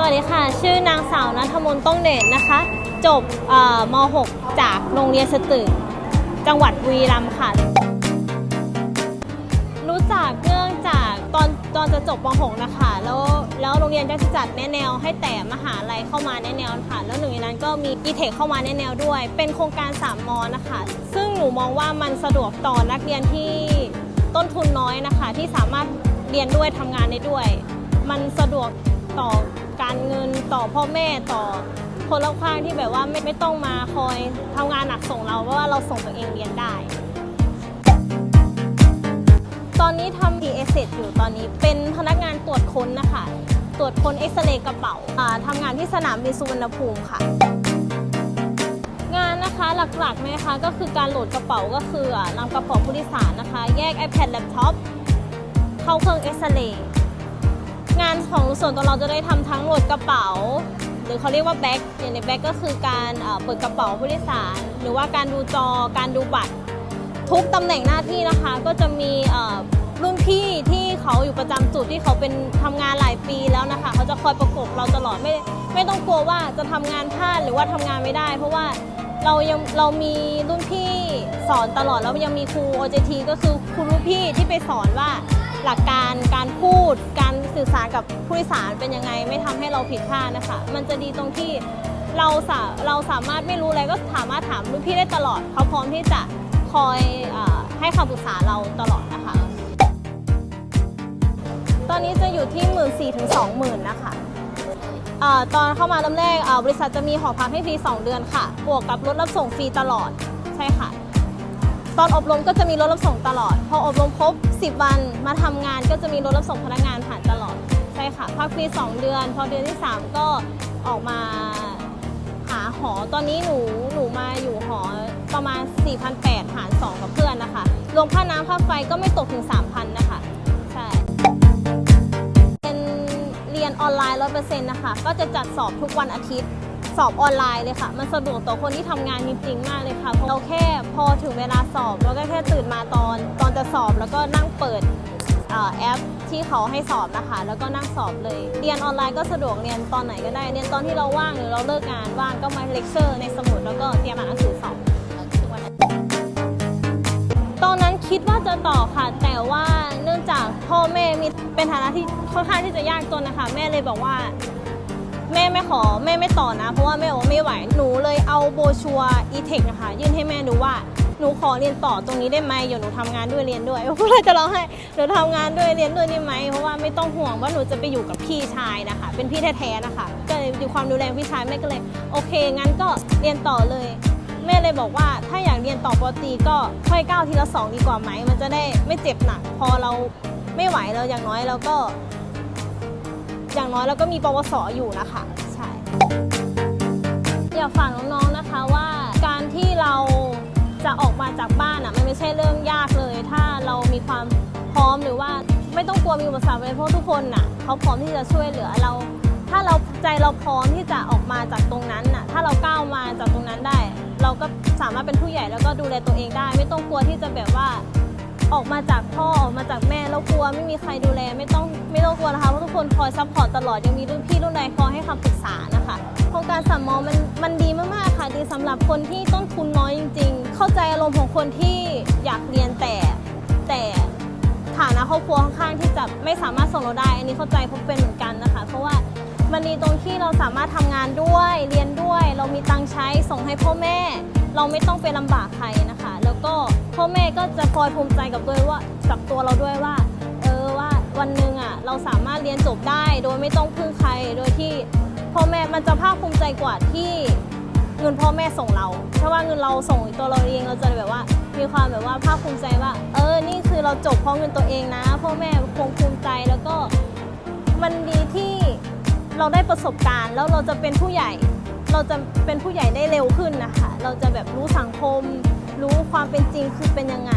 สวัสดีค่ะ ชื่อนางสาวนัทมนต์ต้องเดชนะคะ จบม .6 จากโรงเรียนสตึก จังหวัดบุรีรัมย์ค่ะ รู้จักเนื่องจากตอนตอนจะจบม .6 นะคะ แล้วแล้วโรงเรียนจะจัดแนแนวให้แต่มหาลัยเข้ามาแนแนวค่ะ แล้วหนึ่งในนั้นก็มีอีเทคเข้ามาแนแนวด้วย เป็นโครงการ3มนะคะ ซึ่งหนูมองว่ามันสะดวกต่อนักเรียนที่ต้นทุนน้อยนะคะ ที่สามารถเรียนด้วยทำงานได้ด้วย มันสะดวกต่อ การเงินต่อพ่อแม่ต่อคนรอบข้างที่แบบว่าไม่ไม่ต้องมาคอยทำงานหนักส่งเราเพราะว่าเราส่งตัวเองเรียนได้ ตอนนี้ทำ DS อยู่ตอนนี้เป็นพนักงานตรวจค้นนะคะ ตรวจค้นเอ็กซเรย์กระเป๋าอ่าทำงานที่สนามบินสุวรรณภูมิค่ะ งานนะคะหลักๆนะคะก็คือการโหลดกระเป๋าก็คืออ่านำกระเป๋าผู้โดยสารนะคะ แยก iPad แล็ปท็อปเข้าเครื่องเอ็กซเรย์งานของ ส่วนตัวเราจะได้ทำทั้งโหลดกระเป๋า หรือเขาเรียกว่าแบ็กอย่างในแบ็กก็คือการเปิดกระเป๋าผู้โดยสาร หรือว่าการดูจอการดูบัตร ทุกตำแหน่งหน้าที่นะคะ ก็จะมีรุ่นพี่ที่เขาอยู่ประจำจุดที่เขาเป็นทำงานหลายปีแล้วนะคะเขาจะคอยประกบเราตลอดไม่ไม่ต้องกลัวว่าจะทำงานพลาดหรือว่าทำงานไม่ได้ เพราะว่าเรายังเรามีรุ่นพี่สอนตลอดแล้วยังมีครู OJT ก็คือครูรุ่นพี่ที่ไปสอนว่า หลักการการพูด การสื่อสารกับผู้โดยสารเป็นยังไง ไม่ทำให้เราผิดพลาดนะคะ มันจะดีตรงที่เราสาเราสามารถไม่รู้อะไรก็สามารถถามรุ่นพี่ได้ตลอดเขาพร้อมที่จะคอยอให้คำปรึกษาเราตลอดนะคะ ตอนนี้จะอยู่ที่ 1 4ื่นถึงสองหมื่นนะคะอตอนเข้ามาเริ่มแรกบริษัทจะมีหอพักให้ฟรี 2 เดือนค่ะ บวกกับรถรับส่งฟรีตลอด ใช่ค่ะ ตอนอบรมก็จะมีรถรับส่งตลอด พออบรมครบ 10 วันมาทำงานก็จะมีรถรับส่งพนักงานผ่านตลอดใช่ค่ะพักฟรี2 เดือน พอเดือนที่ 3 ก็ออกมาหาหอตอนนี้หนูหนูมาอยู่หอประมาณ 4,800หาร 2 กับเพื่อนนะคะ รวมค่าน้ำค่าไฟก็ไม่ตกถึง 3,000 นะคะใช่เป็นเรียนออนไลน์ร้อยเปอร์เซ็นต์นะคะ ก็จะจัดสอบทุกวันอาทิตย์ สอบออนไลน์เลยค่ะ มันสะดวกต่อคนที่ทำงานจริงๆมากเลยค่ะเพราะเราแค่พอถึงเวลาสอบเราก็แค่ตื่นมาตอน ตอนจะสอบแล้วก็นั่งเปิดอแอปที่เขาให้สอบนะคะ แล้วก็นั่งสอบเลย เรียนออนไลน์ก็สะดวกเรียนตอนไหนก็ได้ เรียนตอนที่เราว่างหรือเราเลิกงานว่างก็มาเลคเชอร์ในสมุดแล้วก็เตรียมอ่านหนังสือสอบตอนนั้นคิดว่าจะต่อค่ะ แต่ว่าเนื่องจากพ่อแม่มีเป็นฐานะที่ค่อนข้างที่จะยากจนนะคะ แม่เลยบอกว่า แม่ไม่ขอแม่ไม่ต่อนะ เพราะว่าแม่บอกว่าไม่ไหวหนูเลยเอาโบชัวอีเทคนะคะยื่นให้แม่ดูว่าหนูขอเรียนต่อตรงนี้ได้ไหมเดี๋ยวหนูทำงานด้วยเรียนด้วยพูดเลยจะร้องไห้หนูทำงานด้วยเรียนด้วยได้ไหมเพราะว่าไม่ต้องห่วงว่าหนูจะไปอยู่กับพี่ชายนะคะ เป็นพี่แท้ๆนะคะ ก็เลยอยู่ความดูแลพี่ชายแม่ก็เลยโอเค งั้นก็เรียนต่อเลย แม่เลยบอกว่าถ้าอยากเรียนต่อปอตีก็ค่อยก้าวทีละสองดีกว่าไหมมันจะได้ไม่เจ็บหนักพอเราไม่ไหวเราอย่างน้อยเราก็ อย่างน้อยเราก็มีปวสอยู่นะคะใช่อยากฝากน้องๆนะคะว่าการที่เราจะออกมาจากบ้านอะมันไม่ใช่เรื่องยากเลย ถ้าเรามีความพร้อมหรือว่าไม่ต้องกลัวมีอุปสรรคเลยเพราะทุกคนน่ะเขาพร้อมที่จะช่วยเหลือเรา ถ้าเราใจเราพร้อมที่จะออกมาจากตรงนั้นน่ะถ้าเราก้าวมาจากตรงนั้นได้ เราก็สามารถเป็นผู้ใหญ่แล้วก็ดูแลตัวเองได้ ไม่ต้องกลัวที่จะแบบว่า ออกมาจากพ่อออกมาจากแม่แล้วกลัวไม่มีใครดูแลไม่ต้องไม่ต้องกลัวนะคะเพราะทุกคนคอยซัพพอร์ตตลอดยังมีรุ่นพี่รุ่นใดคอยให้คำปรึกษานะคะโครงการสามมอมันมันดีมากๆค่ะดีสำหรับคนที่ต้นทุนน้อยจริง ๆ เข้าใจอารมณ์ของคนที่อยากเรียนแต่แต่ฐานะครอบครัวค่อนข้างที่จะไม่สามารถส่งเราได้ อันนี้เข้าใจเพราะเป็นเหมือนกันนะคะ เพราะว่ามันดีตรงที่เราสามารถทำงานด้วยเรียนด้วย เรามีตังค์ใช้ส่งให้พ่อแม่ เราไม่ต้องไปลำบากใครนะคะ พ่อแม่ก็จะคอยภูมิใจกับด้วยว่ากับตัวเราด้วยว่า เออว่าวันหนึ่งอะเราสามารถเรียนจบได้ โดยไม่ต้องพึ่งใครโดยที่พ่อแม่มันจะภาคภูมิใจกว่าที่เงินพ่อแม่ส่งเราถ้าว่าเงินเราส่งตัวเราเองเราจะแบบว่า มีความแบบว่าภาคภูมิใจว่า เออนี่คือเราจบเพราะเงินตัวเองนะ พ่อแม่คงภูมิใจแล้วก็มันดีที่เราได้ประสบการณ์ แล้วเราจะเป็นผู้ใหญ่ เราจะเป็นผู้ใหญ่ได้เร็วขึ้นนะคะ เราจะแบบรู้สังคม รู้ความเป็นจริงคือเป็นยังไง